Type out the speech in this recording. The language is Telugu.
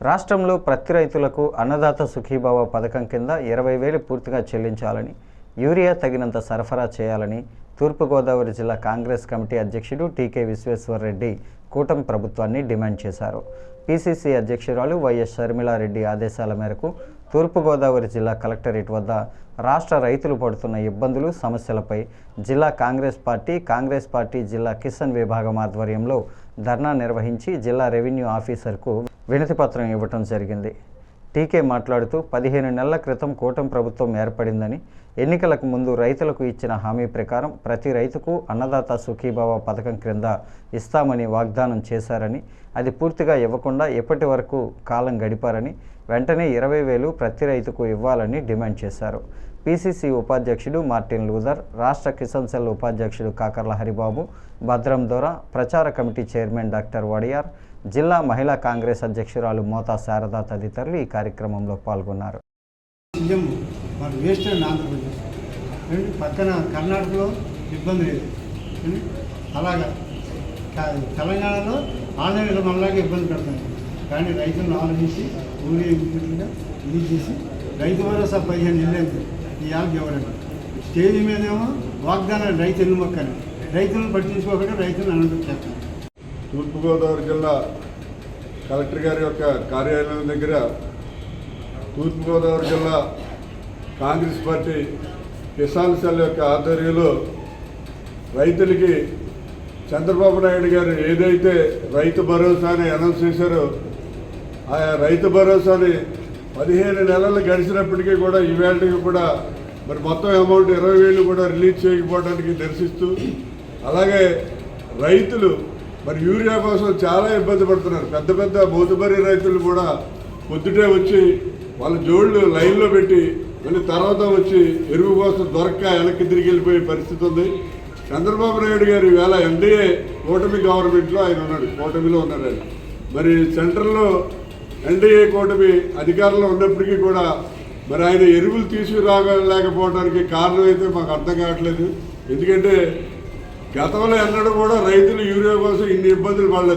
రాష్ట్రంలో ప్రతి రైతులకు అన్నదాత సుఖీభావ పథకం కింద ఇరవై వేలు పూర్తిగా చెల్లించాలని యూరియా తగినంత సరఫరా చేయాలని తూర్పుగోదావరి జిల్లా కాంగ్రెస్ కమిటీ అధ్యక్షుడు టీకే విశ్వేశ్వరరెడ్డి కూటమి ప్రభుత్వాన్ని డిమాండ్ చేశారు. పిసిసి అధ్యక్షురాలు వైఎస్ షర్మిలారెడ్డి ఆదేశాల మేరకు తూర్పుగోదావరి జిల్లా కలెక్టరేట్ వద్ద రాష్ట్ర రైతులు పడుతున్న ఇబ్బందులు సమస్యలపై జిల్లా కాంగ్రెస్ పార్టీ కాంగ్రెస్ పార్టీ జిల్లా కిసాన్ విభాగం ఆధ్వర్యంలో ధర్నా నిర్వహించి జిల్లా రెవెన్యూ ఆఫీసర్కు వినతిపత్రం ఇవ్వటం జరిగింది. టీకే మాట్లాడుతూ పదిహేను నెలల క్రితం కూటమి ప్రభుత్వం ఏర్పడిందని ఎన్నికలకు ముందు రైతులకు ఇచ్చిన హామీ ప్రకారం ప్రతి రైతుకు అన్నదాత సుఖీభావ పథకం క్రింద ఇస్తామని వాగ్దానం చేశారని అది పూర్తిగా ఇవ్వకుండా ఎప్పటి వరకు కాలం గడిపారని వెంటనే ఇరవై వేలు ప్రతి రైతుకు ఇవ్వాలని డిమాండ్ చేశారు. పిసిసి ఉపాధ్యక్షుడు మార్టిన్ లూథర్ రాష్ట్ర కిసాన్ సెల్ ఉపాధ్యక్షుడు కాకర్ల హరిబాబు భద్రం దొర ప్రచార కమిటీ చైర్మన్ డాక్టర్ వడియార్ జిల్లా మహిళా కాంగ్రెస్ అధ్యక్షురాలు మోతా శారద తదితరులు ఈ కార్యక్రమంలో పాల్గొన్నారు. పక్కన కర్ణాటకలో ఇబ్బంది లేదు. అలాగా. తెలంగాణలో ఆన్లైన్లో మనలాగే ఇబ్బంది పెడతాను కానీ రైతులను ఆలోచించి ఊరి ఇది చేసి రైతు భరోసా పదిహేను నెలలు ఇవాళ యాప్ ఎవరండి స్టేజ్ మీదేమో వాగ్దానాలు రైతు ఎన్నుమొక్కని రైతులను పట్టించుకోకుండా రైతులను అనంతరం చేస్తాను తూర్పుగోదావరి జిల్లా కలెక్టర్ గారి యొక్క కార్యాలయం దగ్గర తూర్పుగోదావరి జిల్లా కాంగ్రెస్ పార్టీ కిసాన్ సెల్ యొక్క ఆధ్వర్యంలో రైతులకి చంద్రబాబు నాయుడు గారు ఏదైతే రైతు భరోసాని అనౌన్స్ చేశారో ఆ రైతు భరోసాని పదిహేను నెలలు గడిచినప్పటికీ కూడా ఈవేళకి కూడా మరి మొత్తం అమౌంట్ ఇరవై వేలు కూడా రిలీజ్ చేయకపోవడానికి దర్శిస్తూ అలాగే రైతులు మరి యూరియా కోసం చాలా ఇబ్బంది పడుతున్నారు. పెద్ద పెద్ద మోతుబరి రైతులు కూడా పొద్దుటే వచ్చి వాళ్ళ జోళ్ళు లైన్లో పెట్టి మళ్ళీ తర్వాత వచ్చి ఎరువు కోసం దొరక్క వెనక్కి తిరిగి వెళ్ళిపోయే పరిస్థితి ఉంది. చంద్రబాబు నాయుడు గారు ఈవేళ ఎన్డీఏ కూటమి గవర్నమెంట్లో ఆయన ఉన్నాడు కూటమిలో ఉన్నాడు ఆయన. మరి సెంట్రల్లో ఎన్డీఏ కూటమి అధికారంలో ఉన్నప్పటికీ కూడా మరి ఆయన ఎరువులు తీసుకురాగలేకపోవడానికి కారణం అయితే మాకు అర్థం కావట్లేదు. ఎందుకంటే గతంలో ఎన్నడూ కూడా రైతులు యూరియా కోసం ఇన్ని ఇబ్బందులు పడలేదు.